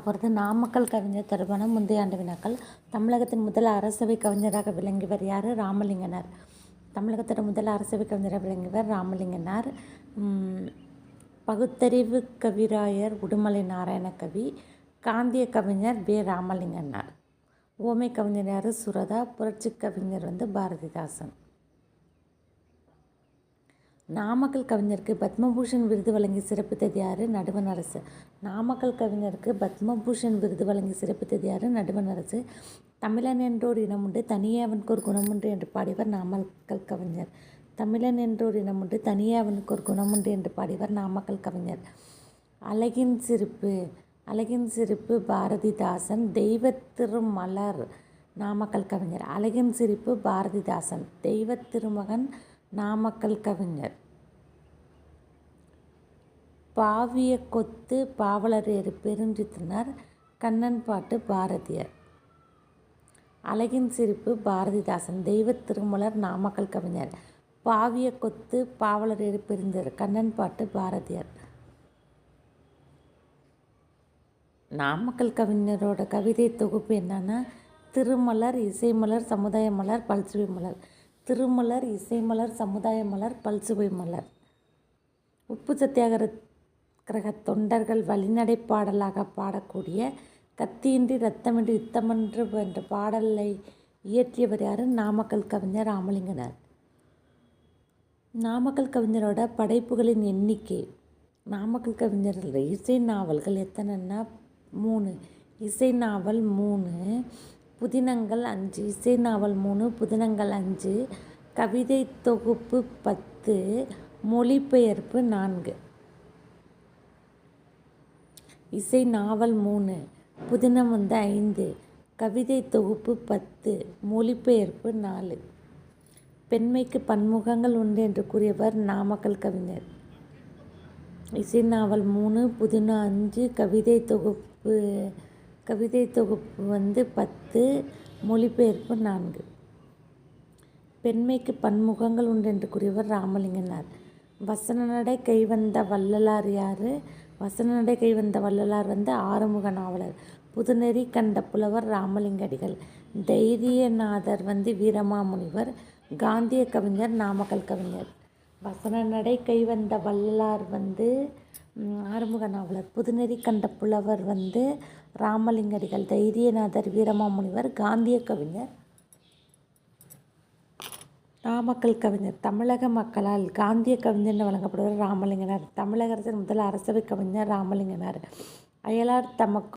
போகிறது நாமக்கல் கவிஞர் தொடர்பான முந்தைய ஆண்டு வினாக்கள் தமிழகத்தின் முதல் அரசவை கவிஞராக விளங்கியவர் யார்? ராமலிங்கனார். தமிழகத்தோட முதல் அரசவை கவிஞராக விளங்கியவர் ராமலிங்கனார். பகுத்தறிவு கவிராயர் உடுமலை நாராயணகவி காந்திய கவிஞர் வே. ராமலிங்கனார். ஓமை கவிஞர் யார்? சுரதா. புரட்சி கவிஞர் வந்து பாரதிதாசன். நாமக்கல் கவிஞருக்கு பத்மபூஷன் விருது வழங்கி சிறப்பித்தது யார் நடுவண் அரசு. நாமக்கல் கவிஞருக்கு பத்மபூஷன் விருது வழங்கி சிறப்பித்தது யார் நடுவண் அரசு. தமிழன் என்றோர் இனமுண்டு தனியே அவனுக்கு ஒரு குணமுண்டு என்று பாடியவர் நாமக்கல் கவிஞர். தமிழன் என்றோர் இனமுண்டு தனியே அவனுக்கு ஒரு குணமுண்டு என்று பாடியவர் நாமக்கல் கவிஞர். அழகின் சிரிப்பு அழகின் சிரிப்பு பாரதிதாசன் தெய்வத் திருமலர் நாமக்கல் கவிஞர். அழகின் சிரிப்பு பாரதிதாசன் தெய்வ திருமகன் நாமக்கல் கவிஞர். பாவிய கொத்து பாவலரேறு பெருஞ்சித்திரனார் கண்ணன் பாட்டு பாரதியார். அழகின் சிரிப்பு பாரதிதாசன் தெய்வத் திருமலர் நாமக்கல் கவிஞர். பாவிய கொத்து பாவலரேறு பெருந்தர் கண்ணன் பாட்டு பாரதியார். நாமக்கல் கவிஞரோட கவிதை தொகுப்பு என்னன்னா திருமலர் இசைமலர் சமுதாய மலர் பல்சுவை மலர். திருமலர் இசைமலர் சமுதாய மலர் பல்சுவை மலர். உப்பு கிரக தொண்டர்கள் வழிநடை பாடலாக பாடக்கூடிய கத்தியின்றி ரத்தமின்றி யுத்தமன்று என்ற பாடலை இயற்றியவர் யார்? நாமக்கல் கவிஞர் ராமலிங்கனார். நாமக்கல் கவிஞரோட படைப்புகளின் எண்ணிக்கை. நாமக்கல் கவிஞர் இசை நாவல்கள் எத்தனைன்னா? மூணு. இசை நாவல் மூணு புதினங்கள் அஞ்சு. இசை நாவல் மூணு புதினங்கள் அஞ்சு. கவிதை தொகுப்பு பத்து. மொழிபெயர்ப்பு நான்கு. இசை நாவல் மூணு புதினம் வந்து ஐந்து கவிதை தொகுப்பு பத்து மொழிபெயர்ப்பு நாலு. பெண்மைக்கு பன்முகங்கள் உண்டு என்று கூறியவர் நாமக்கல் கவிஞர். இசை நாவல் மூணு புதினம் அஞ்சு கவிதை தொகுப்பு கவிதை தொகுப்பு வந்து பத்து மொழிபெயர்ப்பு நான்கு. பெண்மைக்கு பன்முகங்கள் உண்டு என்று கூறியவர் ராமலிங்கனார். வசன நடை கைவந்த வள்ளலார் யார்? வசன நடை கைவந்த வள்ளலார் வந்து ஆறுமுக நாவலர். புதுநெறி கண்ட புலவர் ராமலிங்கடிகள். தைரியநாதர் வந்து வீரமாமுனிவர். காந்திய கவிஞர் நாமக்கல் கவிஞர். வசன நடை கைவந்த வள்ளலார் வந்து ஆறுமுக நாவலர். புதுநெறி கண்ட புலவர் வந்து ராமலிங்கடிகள். தைரியநாதர் வீரமாமுனிவர் காந்திய கவிஞர். நாமக்கல் கவிஞர் தமிழக மக்களால் காந்திய கவிஞர்னு வழங்கப்படுவர் ராமலிங்கனார். தமிழக அரசின் முதல் அரசவை கவிஞர் ராமலிங்கனார். அயலார் தமக்கு